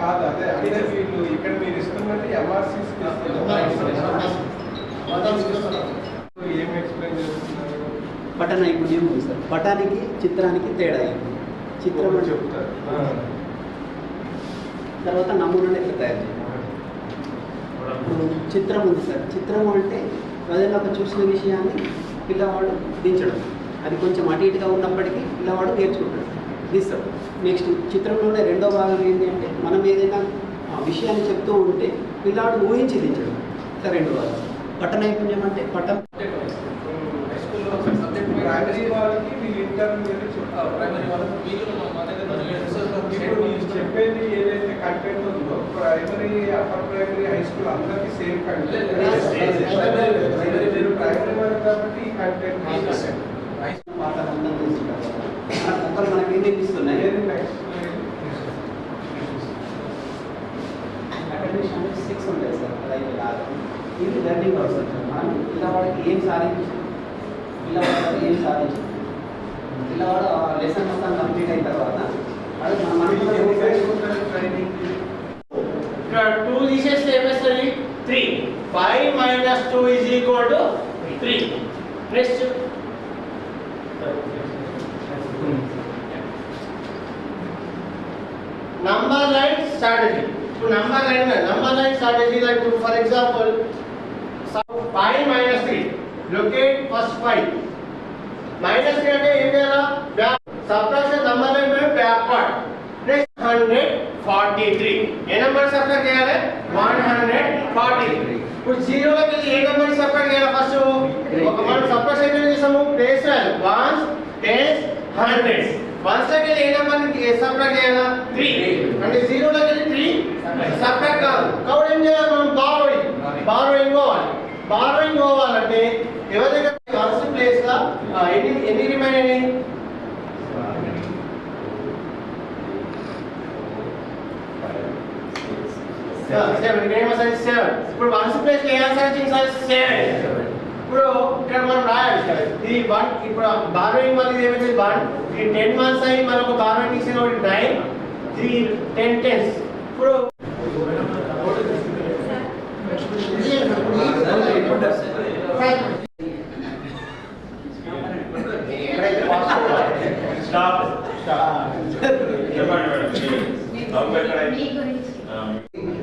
కాదు అదే అంటే వీళ్ళు ఇక్కడ మీరు ఇస్తున్నది ఎంఆర్సీస్ ఏం ఎక్స్ప్లెయిన్ చేస్తున్నారు? పట నైపుణ్యం ఉంది సార్? పటానికి చిత్రానికి తేడా ఏంటి చిత్రం చెప్తారు. తర్వాత నమూనాలు ఎట్లా తయారు చేయాలి? ఇప్పుడు చిత్రం ఉంది సార్. చిత్రం అంటే ఒక చూసిన విషయాన్ని పిల్లవాడు దించడం. అది కొంచెం అటు ఇటుగా ఉన్నప్పటికీ పిల్లవాడు నేర్చుకుంటాడు. తీస్తాడు నెక్స్ట్ చిత్రంలోనే రెండో భాగం ఏంటి అంటే మనం ఏదైనా ఆ విషయాన్ని చెప్తూ ఉంటే పిల్లాడు ఊహించి దించడం. ఇట్లా రెండు భాగం పట నైపుణ్యం అంటే పటం ప్రైమరీ వాళ్ళకి వీళ్ళు ఇంటర్మీడియట్ చెప్తారు ప్రైమరీ వాళ్ళకు వీళ్ళు మా దగ్గర ఇప్పుడు మీరు చెప్పేది ఏదైతే కంటెంట్ ఉందో primary upper primary high school అందరికి సేమ్ కంటెంట్ మీరు ప్రైమరీ కాబట్టి ఈ కంటెంట్ పాత మొత్తం తీసుకుంటారు మన అకాడమిక్స్ అంటే సిక్స్ ఉంటాయి సార్ అదైతే కాదు ఇది లెర్నింగ్ అవర్స్ అంటారు మనం పిల్లవాడికి ఏం సాధించి? పిల్లవాడు ఏం సాధించి? పిల్లవాడు ఆ లెసన్ మొత్తం కంప్లీట్ అయిన తర్వాత వాడు మన మనకు ట్రైనింగ్ ఇక్కడ టూ తీసేస్తే ఏమేస్తుంది three five minus two is equal to three next number line strategy. So number line, number line strategy like for example, sub pi minus 3. Locate first pi. Minus 3 అంటే ఏం చేయాలా సబ్ట్రాక్షన్ నంబర్ లైన్ మీద backward next 143 ఏ number subtract చేయాలి 143 ఇప్పుడు 0 లోకి ఏ number subtract చేయాలి ఫస్ట్ ఒక మనం जैसा చేసాము ప్లేస్ है वांस टेस्ट 100s వన్స్ దగ్గర ఏ నెంబర్ని సబ్ట్రాక్ట్ చేయాలా 3 అంటే జీరో దగ్గర 3 సబ్ట్రాక్ట్ కాదు. కౌడ్ ఏం చేయాలి మనం? బారోయింగ్ బారోయింగ్ పోవాలి. బారోయింగ్ పోవాలంటే ఎవరి దగ్గర వన్స్ ప్లేస్ లా? ఎన్ని ఎన్ని రిమైన్ అయినాయి? సెవెన్ గ్రేమస్ సైజ్ సెవెన్ ఇప్పుడు వన్స్ ప్లేస్లో ఏ ఆన్సర్ సెవెన్ ఇప్పుడు ఇక్కడ ఇది వన్ ఇప్పుడు బారోయింగ్ మళ్ళీ ఏమైతే వన్ ఈ టెన్ మంత్స్ అయ్యి మనకు బారోయింగ్ ఇచ్చిన ఒకటి నైన్ ఇది టెన్ టెన్స్ ఇప్పుడు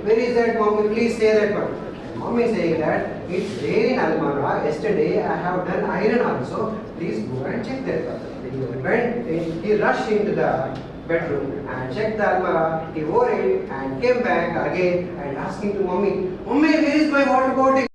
Where is that mommy? Please say that one. Mommy is saying that it's there in Almara. Yesterday I have done iron also. Please go and check that one. When he rushed into the bedroom and checked the Almara, he wore it and came back again and asking to mommy, Mommy, where is my water bottle?